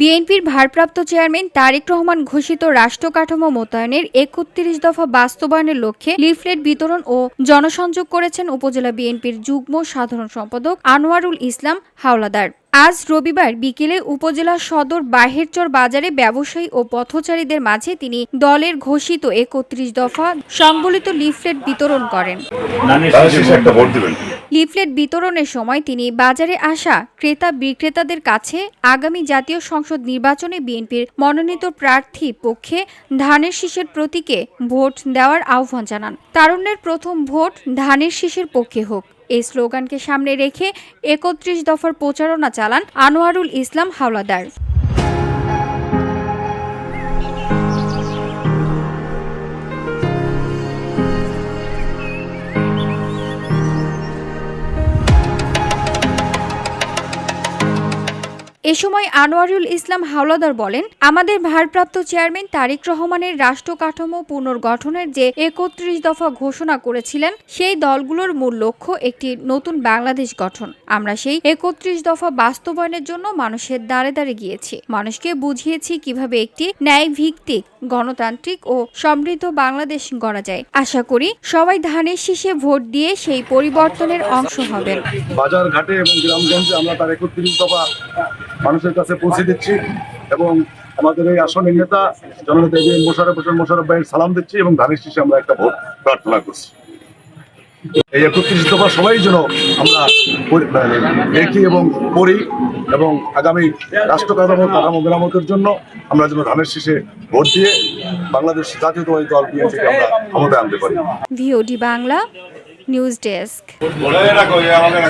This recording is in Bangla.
বিএনপির ভারপ্রাপ্ত চেয়ারম্যান তারেক রহমান ঘোষিত রাষ্ট্র কাঠামো মোতায়েনের একত্রিশ দফা বাস্তবায়নের লক্ষ্যে লিফলেট বিতরণ ও জনসংযোগ করেছেন উপজেলা বিএনপির যুগ্ম সাধারণ সম্পাদক আনোয়ারুল ইসলাম হাওলাদার। আজ রবিবার বিকেলে উপজেলা সদর বাহেরচর বাজারে ব্যবসায়ী ও পথচারীদের মাঝে তিনি দলের ঘোষিত একত্রিশ দফা সংবলিত লিফলেট বিতরণ করেন। লিফলেট বিতরণের সময় তিনি বাজারে আসা ক্রেতা বিক্রেতাদের কাছে আগামী জাতীয় সংসদ নির্বাচনে বিএনপির মনোনীত প্রার্থী পক্ষে ধানের শীষের প্রতীকে ভোট দেওয়ার আহ্বান জানান। তারুণ্যের প্রথম ভোট ধানের শীষের পক্ষে হোক। এই স্লোগানকে সামনে রেখে একত্রিশ দফার প্রচারণা চালান আনোয়ারুল ইসলাম হাওলাদার। এ সময় আনোয়ারুল ইসলাম হাওলাদার বলেন, আমাদের ভারপ্রাপ্ত চেয়ারম্যান তারেক রহমানের রাষ্ট্র কাঠামো পুনর্গঠনের যে একত্রিশ দফা ঘোষণা করেছিলেন, সেই দলগুলোর মূল লক্ষ্য একটি নতুন বাংলাদেশ গঠন। আমরা সেই একত্রিশ দফা বাস্তবায়নের জন্য মানুষের দ্বারে দ্বারে গিয়েছি। মানুষকে বুঝিয়েছি কীভাবে একটি ন্যায় ভিত্তিক গণতান্ত্রিক ও সমৃদ্ধ বাংলাদেশ গড়া যায়। আশা করি সবাই ধানের শীষে ভোট দিয়ে সেই পরিবর্তনের অংশ হবেন। বাজার ঘাটে এবং গ্রামগঞ্জে আমরা তার একত্রিশ দফা মানুষের কাছে পৌঁছে দিচ্ছি এবং আমাদের এই আসনের নেতা জননেতা মোশারফ হোসেন মোশারফ ভাইয়ের সালাম দিচ্ছি এবং ধানের শীষে আমরা একটা ভোট প্রার্থনা করছি। এই একত্রিশ দফা সবাই যেন আমরা মানে দেখি এবং পড়ি এবং আগামী রাষ্ট্র কাঠামো কাঠামো মেরামতের জন্য আমরা যেন ধানের শীষে ভোট দিয়ে বাংলাদেশ জাতীয়তাবাদী দল বিএনপিকে আমরা ক্ষমতায় আনতে পারি। ভিওডি বাংলা নিউজ ডেস্ক বলে রাখো আমাদের